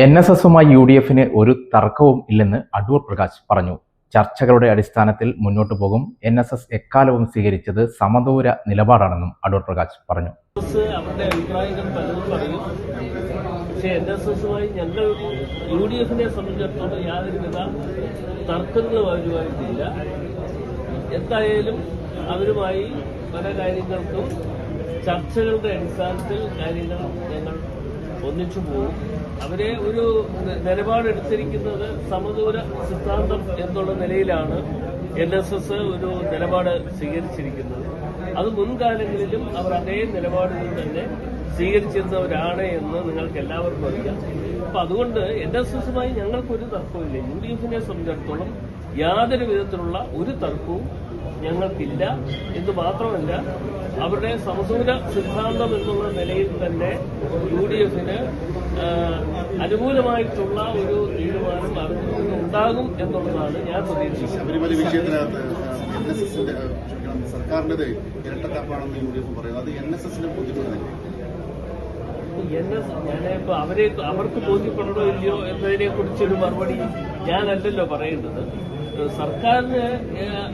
N S എസുമായി U D എഫിന് ഒരു തർക്കവും ഇല്ലെന്ന് അടൂർ പ്രകാശ് പറഞ്ഞു. ചർച്ചകളുടെ അടിസ്ഥാനത്തിൽ മുന്നോട്ടു പോകും. എൻ എസ് എസ് എക്കാലവും സ്വീകരിച്ചത് സമദൂര നിലപാടാണെന്നും അടൂർ പ്രകാശ് പറഞ്ഞു. പക്ഷേ എൻ എസ് എസുമായി ഞങ്ങൾ യു ഡി എഫിനെ സംബന്ധിച്ചിടത്തോളം യാതൊരുവിധ തർക്കങ്ങളും അവരുമായിട്ടില്ല. എന്തായാലും അവരുമായി പല കാര്യങ്ങൾക്കും ചർച്ചകളുടെ അടിസ്ഥാനത്തിൽ കാര്യങ്ങൾ ഞങ്ങൾ ഒന്നിച്ചു പോകും. അവരെ ഒരു നിലപാടെടുത്തിരിക്കുന്നത് സമദൂര സിദ്ധാന്തം എന്നുള്ള നിലയിലാണ് എൻ എസ് എസ് ഒരു നിലപാട് സ്വീകരിച്ചിരിക്കുന്നത്. അത് മുൻകാലങ്ങളിലും അവർ അതേ നിലപാടുകൾ തന്നെ സ്വീകരിച്ചിരുന്നവരാണ് എന്ന് നിങ്ങൾക്ക് എല്ലാവർക്കും അറിയാം. അപ്പൊ അതുകൊണ്ട് എൻ എസ് എസുമായി ഞങ്ങൾക്കൊരു തർക്കമില്ല യു ഡി എഫിനെ സംബന്ധിച്ചിടത്തോളം യാതൊരു വിധത്തിലുള്ള ഒരു തർക്കവും ഞങ്ങൾക്കില്ല എന്ന് മാത്രമല്ല അവരുടെ സമസൂര സിദ്ധാന്തം എന്നുള്ള നിലയിൽ തന്നെ യു ഡി എഫിന് അനുകൂലമായിട്ടുള്ള ഒരു തീരുമാനം അവരിൽ നിന്ന് ഉണ്ടാകും എന്നുള്ളതാണ് ഞാൻ പ്രതീക്ഷിക്കുന്നത്. ശബരിമല വിഷയത്തിനകത്ത് എൻ എസ് എസിന്റെ സർക്കാരിന്റേത് ഇരട്ടത്താപ്പാണെന്ന് യു ഡി എഫ് പറയുന്നത് അത് എൻ എസ് എസിനെ ബോധ്യപ്പെടുന്നില്ല. എൻ എസ് ഞാനിപ്പോ അവരെ അവർക്ക് ബോധ്യപ്പെടണോ ഇല്ലയോ എന്നതിനെ കുറിച്ചൊരു മറുപടി ഞാനല്ലല്ലോ പറയേണ്ടത്. സർക്കാരിന്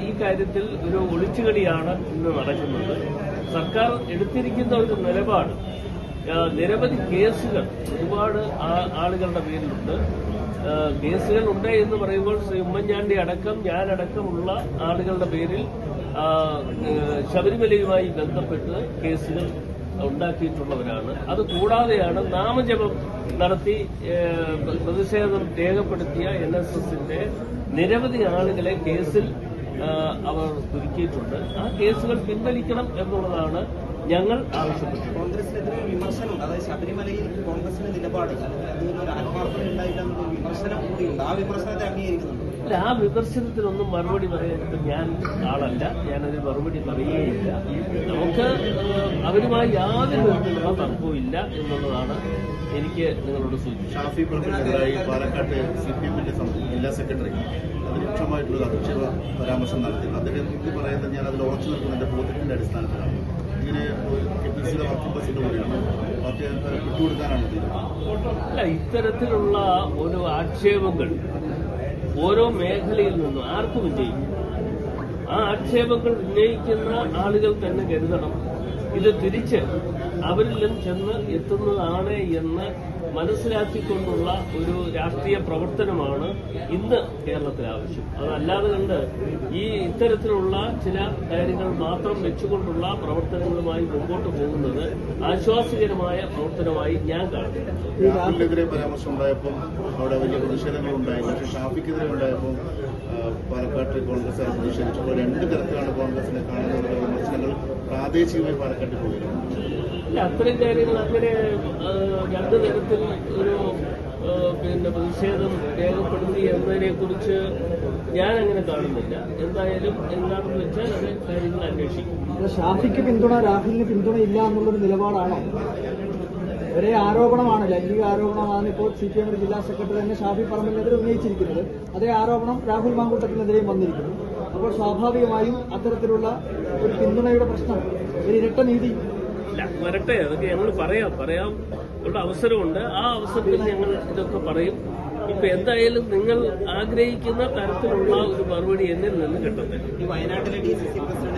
ഈ കാര്യത്തിൽ ഒരു ഒളിച്ചുകളിയാണ് ഇന്ന് നടക്കുന്നത്. സർക്കാർ എടുത്തിരിക്കുന്ന ഒരു നിലപാട് നിരവധി കേസുകൾ ഒരുപാട് ആളുകളുടെ പേരിലുണ്ട്. കേസുകൾ ഉണ്ട് എന്ന് പറയുമ്പോൾ ശ്രീ ഉമ്മൻചാണ്ടി അടക്കം ഞാനടക്കമുള്ള ആളുകളുടെ പേരിൽ ശബരിമലയുമായി ബന്ധപ്പെട്ട് കേസുകൾ ഉണ്ടാക്കിയിട്ടുള്ളവരാണ്. അത് കൂടാതെയാണ് നാമജപം നടത്തി പ്രതിഷേധം രേഖപ്പെടുത്തിയ എൻ എസ് എസിന്റെ നിരവധി ആളുകളെ കേസിൽ അവർ കുരുക്കിയിട്ടുണ്ട് ആ കേസുകൾ പിൻവലിക്കണം എന്നുള്ളതാണ് ഞങ്ങൾ ആവശ്യപ്പെട്ടത്. കോൺഗ്രസിനെതിരെ വിമർശനം അതായത് ശബരിമലയിൽ കോൺഗ്രസിന്റെ നിലപാട് അതിന് ഒരു ആത്മാർത്ഥത ഉണ്ടായില്ല വിമർശനം കൂടിയുണ്ട്. ആ വിമർശനത്തെ അംഗീകരിക്കുന്നുണ്ട്? അല്ല ആ വിമർശനത്തിനൊന്നും മറുപടി പറയാൻ ഞാൻ ആളല്ല. ഞാനതിന് മറുപടി പറയുകയില്ല. നമുക്ക് അവരുമായി യാതൊരു വിധത്തിലുള്ള തർക്കവും ഇല്ല എന്നുള്ളതാണ് എനിക്ക് നിങ്ങളോട് സൂചിപ്പിച്ചത്. പാലക്കാട്ട് സി പി എമ്മിന്റെ ജില്ലാ സെക്രട്ടറി. അതിരൂക്ഷമായിട്ടുള്ള അധിക്ഷേപ പരാമർശം നടത്തിയിരുന്നു. അദ്ദേഹം ഇത് പറയുന്നത് ഞാൻ അതിൽ ഉറച്ചു നിൽക്കുന്നതിന്റെ ബോധ്യത്തിന്റെ അടിസ്ഥാനത്തിലാണ്. ഇങ്ങനെ കെ പി സിയുടെ വർക്കിംഗ് പ്രസിഡന്റ് കൂടിയാണ് പാർട്ടി വിട്ടുകൊടുക്കാനാണ് തീരുമാനം അല്ല ഇത്തരത്തിലുള്ള ഒരു ആക്ഷേപങ്ങൾ ഓരോ മേഖലയിൽ നിന്നും ആർക്കും ഉന്നയിക്കും ആ ആക്ഷേപങ്ങൾ ഉന്നയിക്കുന്ന ആളുകൾ തന്നെ കരുതണം. ഇത് തിരിച്ച് അവരിലും ചെന്ന് എത്തുന്നതാണ് എന്ന് മനസ്സിലാക്കിക്കൊണ്ടുള്ള ഒരു രാഷ്ട്രീയ പ്രവർത്തനമാണ് ഇന്ന് കേരളത്തിൽ ആവശ്യം അതല്ലാതെ കണ്ട് ഈ ഇത്തരത്തിലുള്ള ചില കാര്യങ്ങൾ മാത്രം വെച്ചുകൊണ്ടുള്ള പ്രവർത്തനങ്ങളുമായി മുമ്പോട്ട് പോകുന്നത് ആശ്വാസകരമായ പ്രവർത്തനമായി ഞാൻ കാണുന്നു. രാഹുലിനെതിരെ പരാമർശം ഉണ്ടായപ്പോൾ അവിടെ വലിയ പ്രതിഷേധങ്ങൾ ഉണ്ടായി. പക്ഷേ ഷാഫിക്കെതിരെ ഉണ്ടായപ്പോൾ പാലക്കാട്ട് കോൺഗ്രസ് പ്രതിഷേധിച്ചപ്പോൾ പ്രതിഷേധിച്ചു രണ്ട് തരത്തിലാണ് കോൺഗ്രസിനെ കാണുന്നത് വിമർശനങ്ങൾ പ്രാദേശികമായി പാലക്കാട്ട് പോയിരുന്നു ഇല്ല അത്തരം കാര്യങ്ങൾ അങ്ങനെ രണ്ട് തരത്തിൽ ഒരു പിന്നെ പ്രതിഷേധം രേഖപ്പെടുത്തി എന്നതിനെ കുറിച്ച് ഞാൻ അങ്ങനെ കാണുന്നില്ല. എന്തായാലും എന്താണെന്ന് വെച്ചാൽ അത് കാര്യങ്ങൾ അന്വേഷിക്കും. ഷാഫിക്ക് പിന്തുണ രാഹുലിന് പിന്തുണ ഇല്ല എന്നുള്ളൊരു നിലപാടാണോ? ഒരേ ആരോപണമാണ് ലൈംഗിക ആരോപണമാണ് ഇപ്പോൾ സി പി എം ജില്ലാ സെക്രട്ടറി തന്നെ ഷാഫി പറമ്പിനെതിരെ ഉന്നയിച്ചിരിക്കുന്നത് അതേ ആരോപണം രാഹുൽ മാങ്കൂട്ടത്തിനെതിരെയും വന്നിരിക്കുന്നു. അപ്പോൾ സ്വാഭാവികമായും അത്തരത്തിലുള്ള ഒരു പിന്തുണയുടെ പ്രശ്നം ഒരു ഇരട്ട നീതി. വരട്ടെ അതൊക്കെ ഞങ്ങൾ പറയാം. പറയാം ഉള്ള അവസരമുണ്ട്. ആ അവസരത്തിൽ ഞങ്ങൾ ഇതൊക്കെ പറയും. ഇപ്പൊ എന്തായാലും നിങ്ങൾ ആഗ്രഹിക്കുന്ന തരത്തിലുള്ള ഒരു മറുപടി എന്നിൽ നിന്ന് കിട്ടത്തില്ല. ഈ വയനാട്ടിലെ ഡി സി സി പ്രസിഡന്റ് ഏതെങ്കിലും തരത്തിൽ